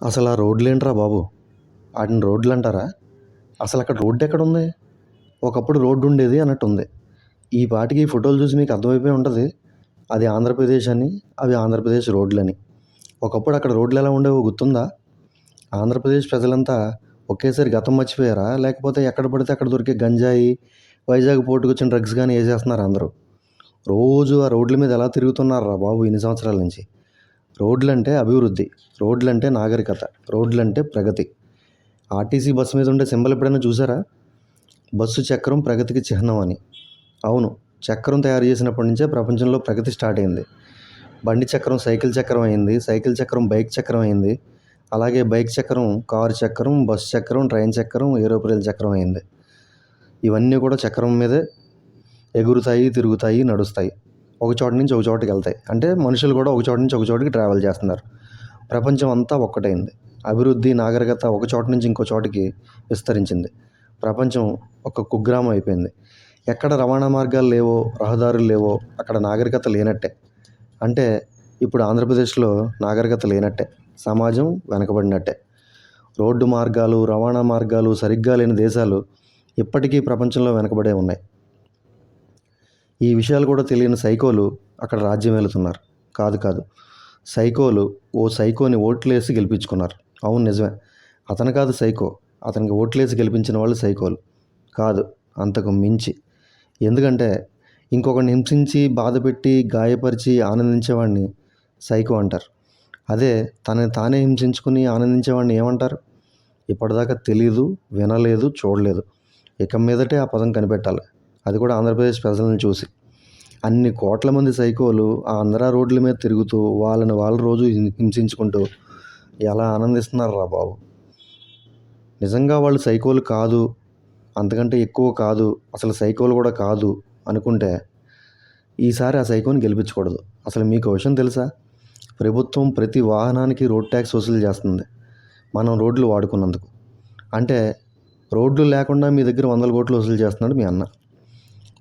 అసలు ఆ రోడ్లేంట్రా బాబు? వాటిని రోడ్లు అంటారా అసలు అక్కడ రోడ్డు ఎక్కడ ఉంది ఒకప్పుడు రోడ్డు ఉండేది అన్నట్టుంది. ఈ పాటికి ఈ ఫోటోలు చూసి మీకు అర్థమైపోయి ఉంటుంది. అది ఆంధ్రప్రదేశ్ అని అవి ఆంధ్రప్రదేశ్ రోడ్లని. ఒకప్పుడు అక్కడ రోడ్లు ఎలా ఉండేవో గుర్తుందా? ఆంధ్రప్రదేశ్ ప్రజలంతా ఒకేసారి గతం మర్చిపోయారా? లేకపోతే ఎక్కడ పడితే అక్కడ దొరికే గంజాయి వైజాగ్ పోర్టుకు వచ్చిన డ్రగ్స్ కానీ వేసేస్తున్నారు అందరూ. రోజు ఆ రోడ్ల మీద ఎలా తిరుగుతున్నారా బాబు ఇన్ని సంవత్సరాల నుంచి? రోడ్లు అంటే అభివృద్ధి రోడ్లు అంటే నాగరికత రోడ్లు అంటే ప్రగతి. ఆర్టీసీ బస్సు మీద ఉండే సింబల్ ఎప్పుడైనా చూసారా? బస్సు చక్రం ప్రగతికి చిహ్నం అని. అవును చక్రం తయారు చేసినప్పటి నుంచే ప్రపంచంలో ప్రగతి స్టార్ట్ అయింది. బండి చక్రం సైకిల్ చక్రం అయింది సైకిల్ చక్రం బైక్ చక్రం అయింది. అలాగే బైక్ చక్రం కారు చక్రం బస్సు చక్రం ట్రైన్ చక్రం ఏరోప్లేన్ చక్రం అయింది. ఇవన్నీ కూడా చక్రం మీదే ఎగురుతాయి తిరుగుతాయి నడుస్తాయి. ఒక చోట నుంచి ఒక చోటుకి వెళ్తాయి. అంటే మనుషులు కూడా ఒక చోట నుంచి ఒక చోటికి ట్రావెల్ చేస్తున్నారు. ప్రపంచం అంతా ఒక్కటైంది. అభివృద్ధి నాగరికత ఒక చోట నుంచి ఇంకో చోటికి విస్తరించింది. ప్రపంచం ఒక కుగ్రామం అయిపోయింది. ఎక్కడ రవాణా మార్గాలు లేవో రహదారులు లేవో అక్కడ నాగరికత లేనట్టే. అంటే ఇప్పుడు ఆంధ్రప్రదేశ్లో నాగరికత లేనట్టే. సమాజం వెనకబడినట్టే. రోడ్డు మార్గాలు రవాణా మార్గాలు సరిగ్గా లేని దేశాలు ఇప్పటికీ ప్రపంచంలో వెనకబడే ఉన్నాయి. ఈ విషయాలు కూడా తెలియని సైకోలు అక్కడ రాజ్యం వెళుతున్నారు. కాదు కాదు. సైకోలు ఓ సైకోని ఓట్లేసి గెలిపించుకున్నారు. అవును నిజమే. అతను కాదు సైకో. అతనికి ఓట్లేసి గెలిపించిన వాళ్ళు సైకోలు. కాదు అంతకు మించి. ఎందుకంటే ఇంకొకరిని హింసించి బాధపెట్టి గాయపరిచి ఆనందించేవాడిని సైకో అంటారు. అదే తనని తానే హింసించుకుని ఆనందించేవాడిని ఏమంటారు? ఇప్పటిదాకా తెలీదు వినలేదు చూడలేదు. ఇక మీదటే ఆ పదం కనిపెట్టాలి. అది కూడా ఆంధ్రప్రదేశ్ ప్రజలను చూసి. అన్ని కోట్ల మంది సైకోలు ఆ ఆంధ్ర రోడ్ల మీద తిరుగుతూ వాళ్ళని వాళ్ళ రోజు హింసించుకుంటూ ఎలా ఆనందిస్తున్నారు రా బాబు? నిజంగా వాళ్ళు సైకోలు కాదు అంతకంటే ఎక్కువ కాదు అసలు సైకోలు కూడా కాదు అనుకుంటే ఈసారి ఆ సైకోని గెలిపించకూడదు. అసలు మీకు విషయం తెలుసా? ప్రభుత్వం ప్రతి వాహనానికి రోడ్ ట్యాక్స్ వసూలు చేస్తుంది. మనం రోడ్లు వాడుకున్నందుకు. అంటే రోడ్లు లేకుండా మీ దగ్గర వందల కోట్లు వసూలు చేస్తున్నాడు మీ అన్న.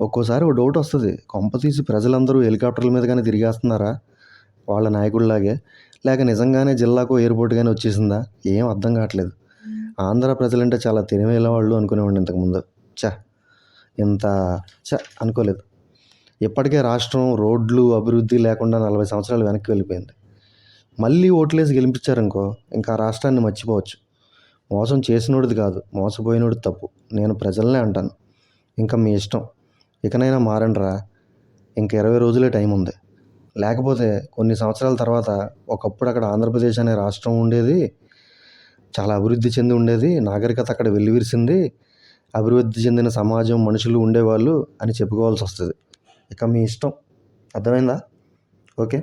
ఒక్కోసారి ఒక డౌట్ వస్తుంది. కొంప తీసి ప్రజలందరూ హెలికాప్టర్ల మీద కానీ తిరిగేస్తున్నారా? వాళ్ళ నాయకుడిలాగే. లేక నిజంగానే జిల్లాకు ఎయిర్పోర్ట్ కానీ వచ్చేసిందా? ఏం అర్థం కావట్లేదు. ఆంధ్ర ప్రజలంటే చాలా తెలివైన వాళ్ళు అనుకునేవాడిని ఇంతకుముందు. చ ఇంత చ అనుకోలేదు. ఇప్పటికే రాష్ట్రం రోడ్లు అభివృద్ధి లేకుండా నలభై సంవత్సరాలు వెనక్కి వెళ్ళిపోయింది. మళ్ళీ ఓట్లేసి గెలిపించారనుకో ఇంకా ఆ రాష్ట్రాన్ని మర్చిపోవచ్చు. మోసం చేసినోడిది కాదు మోసపోయినోడిది తప్పు. నేను ప్రజలనే అంటాను. ఇంకా మీ ఇష్టం. ఇకనైనా మారండిరా ఇంక ఇరవై రోజులే టైం ఉంది. లేకపోతే కొన్ని సంవత్సరాల తర్వాత ఒకప్పుడు అక్కడ ఆంధ్రప్రదేశ్ అనే రాష్ట్రం ఉండేది చాలా అభివృద్ధి చెంది ఉండేది నాగరికత అక్కడ వెల్లివిరిసింది అభివృద్ధి చెందిన సమాజం మనుషులు ఉండేవాళ్ళు అని చెప్పుకోవాల్సి వస్తుంది. ఇక మీ ఇష్టం. అర్థమైందా? ఓకే.